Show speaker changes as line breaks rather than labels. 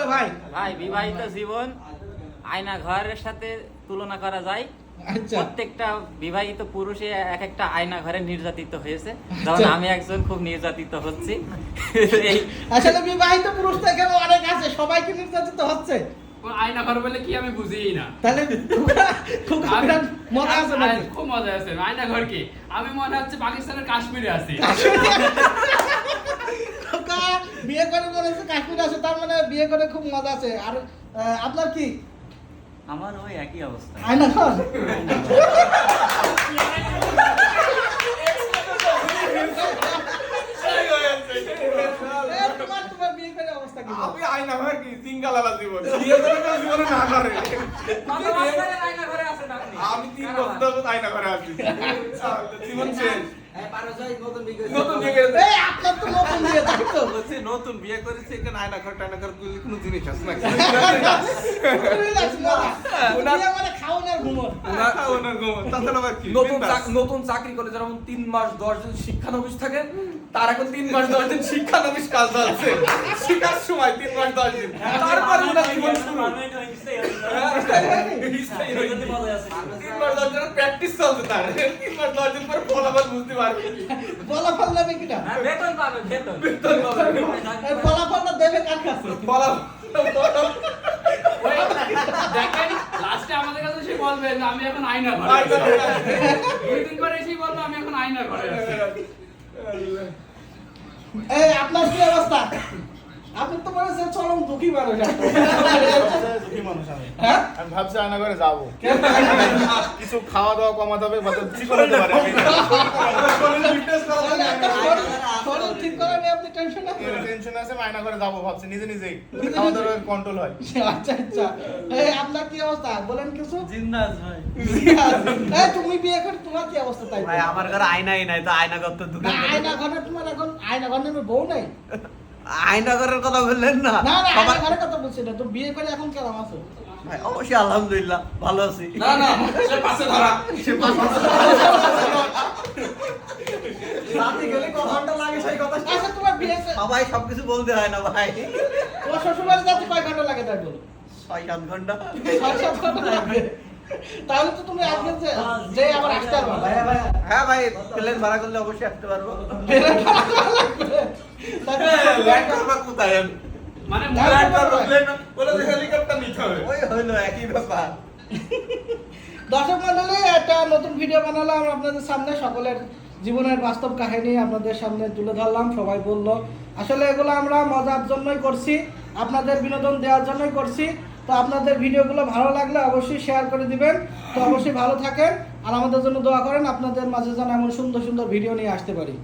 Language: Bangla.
বলে ভাই?
ভাই বিবাহিত জীবন আয়না ঘরের সাথে তুলনা করা যায়।
আচ্ছা।
প্রত্যেকটা বিবাহিত পুরুষে এক একটা আয়না ঘরে নির্যাতিত হয়েছে। যেমন আমি একজন খুব নির্যাতিত হচ্ছি।
আসলে বিবাহিত পুরুষ তো এখানে অনেক আছে সবাইকে নির্যাতিত হচ্ছে।
আয়না ঘর বলে কি আমি বুঝিই না।
তাহলে খুব মজা আছে
খুব মজা আছে। আয়না ঘর কি? আমি মনে হচ্ছে পাকিস্তানের কাশ্মীরে আছি।
বিয়ে করে বলেছে কাশ্মীর আছে তার মানে বিয়ে করে খুব মজা আছে। আর আহ, আপনার কি?
আমার ওই একই অবস্থা।
আয়না ঘর তোমার তোমার বিয়ে করে অবস্থা কি?
আমি আয়না ঘর কি? সিঙ্গেল আলা জীবন। বিয়ে করে কেউ জীবনে না করে আমি তিন বছর ধরে আয়না ঘরে আছি। জীবন শেষ। নতুন বিয়ে করেছে এখানে আয়না ঘর টায়না ঘর কোনো জিনিস আছে
মানে
চাকরি করে যেমন তিন মাস দশ দিন শিক্ষানবিশ থাকে তার এখন তিন মাস দশ দিন শিক্ষানবিশ কাজ চলছে
শিকার সময় তিন মাস দশ দিন
তারপর ওনার জীবন শুরু তিন মাস দশ দিনের
প্র্যাকটিস চলছে তার তিন মাস দশ দিন পরে ফলাফল বুঝতে পারবে।
বলা ফল নেবে কিনা
বেতন পাবে বেতন।
দেবে কার কাছে?
ফলাফল
দেখেন লাস্টে আমাদের কাছে সে বলবে যে আমি এখন আয়না ঘরে
আয়না
আছি।
ঘরে আছি।
দুই দিন পরে এসেই বলবে আমি এখন আয়না ঘরে আছি।
এই আপনার কি অবস্থা? তো চরম দুঃখী মানুষ
দুঃখী মানুষ আমি।
হ্যাঁ?
আমি ভাবছি আয়না ঘরে যাব। কিছু খাওয়া দাওয়া কমাতে হবে বা পারে
ঠিক করা নিয়ে আপনি টেনশন
এর টেনশন আছে আমি আয়না ঘরে যাব ভাবছি নিজে নিজেই। খাওয়া দাওয়া কন্ট্রোল হয়।
আচ্ছা আচ্ছা। এই আপনার কি অবস্থা? বলেন কিছু।
জিন্দাস ভাই।
এই তুমি বিয়ে করে তোমার কি অবস্থা তাই?
ভাই আমার ঘরে আয়নাই নাই তো আয়না করতে দূরে
আয়না ঘরে তোমার এখন আয়না ঘরে বউ নাই?
আয়না ঘরের কথা বললেন না?
না না
সবাই-
কথা বলছি না। তো বিয়ে করে এখন কেমন আছো?
ভাই, অবশ্যই আলহামদুলিল্লাহ ভালো আছি।
না না সে পাশে ধরা।
রাতে গেলে ক ঘণ্টা লাগে সেই কথা?
আচ্ছা তোমার বিয়ে
সবাই সবকিছু বলতে হয় না ভাই।
তোমার শ্বশুরবাড়ি যাতে কয় ঘণ্টা লাগে তাই বলো
ছয় সাত ঘণ্টা।
ছয় সাত ঘণ্টা লাগবে তাহলে তো তুমি আজকে যে আবার আসতে পারবা
হ্যাঁ ভাই প্লেন ভাড়া করলে অবশ্যই আসতে পারব।
ল্যান্ড করবা কোথায়? আমি
মানে
ল্যান্ড করব প্লেন বলে যে হেলিকপ্টার নিতে হবে।
ওই হইল একই ব্যাপার।
দর্শক মন্ডলী একটা নতুন ভিডিও বানালাম আপনাদের সামনে। সকলের জীবনের বাস্তব কাহিনী আপনাদের সামনে তুলে ধরলাম। সবাই বলল আসলে এগুলো আমরা মজার জন্যই করছি আপনাদের বিনোদন দেওয়ার জন্যই করছি। তো আপনাদের ভিডিওগুলো ভালো লাগলে অবশ্যই শেয়ার করে দিবেন। তো অবশ্যই ভালো থাকেন। আর আমাদের জন্য দোয়া করেন আপনাদের মাঝে যেন এমন সুন্দর সুন্দর ভিডিও নিয়ে আসতে পারি।